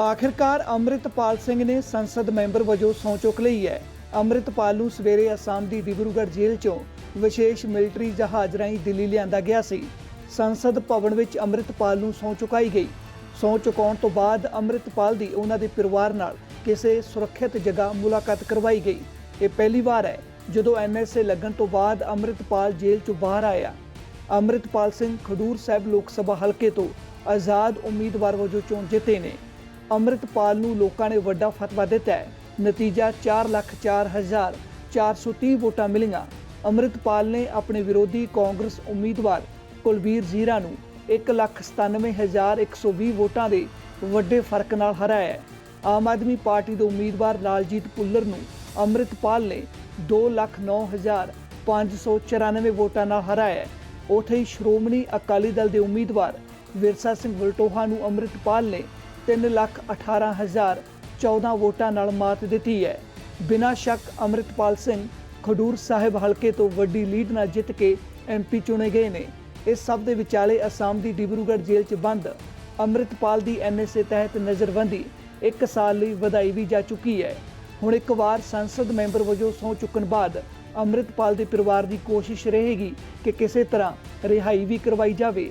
ਆਖਿਰਕਾਰ ਅੰਮ੍ਰਿਤਪਾਲ ਸਿੰਘ ਨੇ ਸੰਸਦ ਮੈਂਬਰ ਵਜੋਂ ਸਹੁੰ ਚੁੱਕ ਲਈ ਹੈ। ਅੰਮ੍ਰਿਤਪਾਲ ਨੂੰ ਸਵੇਰੇ ਅਸਾਮ ਦੀ ਡਿਬਰੂਗੜ੍ਹ ਜੇਲ੍ਹ ਚੋਂ ਵਿਸ਼ੇਸ਼ ਮਿਲਟਰੀ ਜਹਾਜ਼ ਰਾਹੀਂ ਦਿੱਲੀ ਲਿਆਂਦਾ ਗਿਆ ਸੀ। ਸੰਸਦ ਭਵਨ ਵਿੱਚ ਅੰਮ੍ਰਿਤਪਾਲ ਨੂੰ ਸਹੁੰ ਚੁਕਾਈ ਗਈ। ਸਹੁੰ ਚੁਕਾਉਣ ਤੋਂ ਬਾਅਦ ਅੰਮ੍ਰਿਤਪਾਲ ਦੀ ਉਹਨਾਂ ਦੇ ਪਰਿਵਾਰ ਨਾਲ ਕਿਸੇ ਸੁਰੱਖਿਅਤ ਜਗ੍ਹਾ ਮੁਲਾਕਾਤ ਕਰਵਾਈ ਗਈ। ਇਹ ਪਹਿਲੀ ਵਾਰ ਹੈ ਜਦੋਂ ਐਨਐਸਏ ਲੱਗਣ ਤੋਂ ਬਾਅਦ ਅੰਮ੍ਰਿਤਪਾਲ ਜੇਲ੍ਹ ਚੋਂ ਬਾਹਰ ਆਇਆ। ਅੰਮ੍ਰਿਤਪਾਲ ਸਿੰਘ ਖਡੂਰ ਸਾਹਿਬ ਲੋਕ ਸਭਾ ਹਲਕੇ ਤੋਂ ਆਜ਼ਾਦ ਉਮੀਦਵਾਰ ਵਜੋਂ ਚੋਣ ਜਿੱਤੇ ਨੇ। ਅੰਮ੍ਰਿਤਪਾਲ ਨੂੰ ਲੋਕਾਂ ਨੇ ਵੱਡਾ ਫਤਵਾ ਦਿੱਤਾ ਹੈ। ਨਤੀਜਾ 404430 ਵੋਟਾਂ ਮਿਲੀਆਂ। ਅੰਮ੍ਰਿਤਪਾਲ ਨੇ ਆਪਣੇ ਵਿਰੋਧੀ ਕਾਂਗਰਸ ਉਮੀਦਵਾਰ ਕੁਲਬੀਰ ਜ਼ੀਰਾ ਨੂੰ 197120 ਵੋਟਾਂ ਦੇ ਵੱਡੇ ਫ਼ਰਕ ਨਾਲ ਹਰਾਇਆ ਆਮ ਆਦਮੀ ਪਾਰਟੀ ਦੇ ਉਮੀਦਵਾਰ ਲਾਲਜੀਤ ਪੁੱਲਰ ਨੂੰ ਅੰਮ੍ਰਿਤਪਾਲ ਨੇ 209594 ਵੋਟਾਂ ਨਾਲ ਹਰਾਇਆ ਹੈ। ਉੱਥੇ ਹੀ ਸ਼੍ਰੋਮਣੀ ਅਕਾਲੀ ਦਲ ਦੇ ਉਮੀਦਵਾਰ ਵਿਰਸਾ ਸਿੰਘ ਵਲਟੋਹਾ ਨੂੰ ਅੰਮ੍ਰਿਤਪਾਲ ਨੇ 318014 ਵੋਟਾਂ ਨਾਲ ਮਾਤ ਦਿੱਤੀ ਹੈ। ਬਿਨਾਂ ਸ਼ੱਕ ਅੰਮ੍ਰਿਤਪਾਲ ਸਿੰਘ ਖਡੂਰ ਸਾਹਿਬ ਹਲਕੇ ਤੋਂ ਵੱਡੀ ਲੀਡ ਨਾਲ ਜਿੱਤ ਕੇ ਐਮਪੀ ਚੁਣੇ ਗਏ ਨੇ। ਇਸ ਸਭ ਦੇ ਵਿਚਾਲੇ ਅਸਾਮ ਦੀ ਡਿਬਰੂਗੜ੍ਹ ਜੇਲ੍ਹ 'ਚ ਬੰਦ, ਅੰਮ੍ਰਿਤਪਾਲ ਦੀ ਐਨਐਸਏ ਤਹਿਤ ਨਜ਼ਰਬੰਦੀ 1 ਸਾਲ ਲਈ ਵਧਾਈ ਵੀ ਜਾ ਚੁੱਕੀ ਹੈ। ਹੁਣ ਇੱਕ ਵਾਰ ਸੰਸਦ ਮੈਂਬਰ ਵਜੋਂ ਸਹੁੰ ਚੁੱਕਣ ਬਾਅਦ ਅੰਮ੍ਰਿਤਪਾਲ ਦੇ ਪਰਿਵਾਰ ਦੀ ਕੋਸ਼ਿਸ਼ ਰਹੇਗੀ ਕਿ ਕਿਸੇ ਤਰ੍ਹਾਂ ਰਿਹਾਈ ਵੀ ਕਰਵਾਈ ਜਾਵੇ।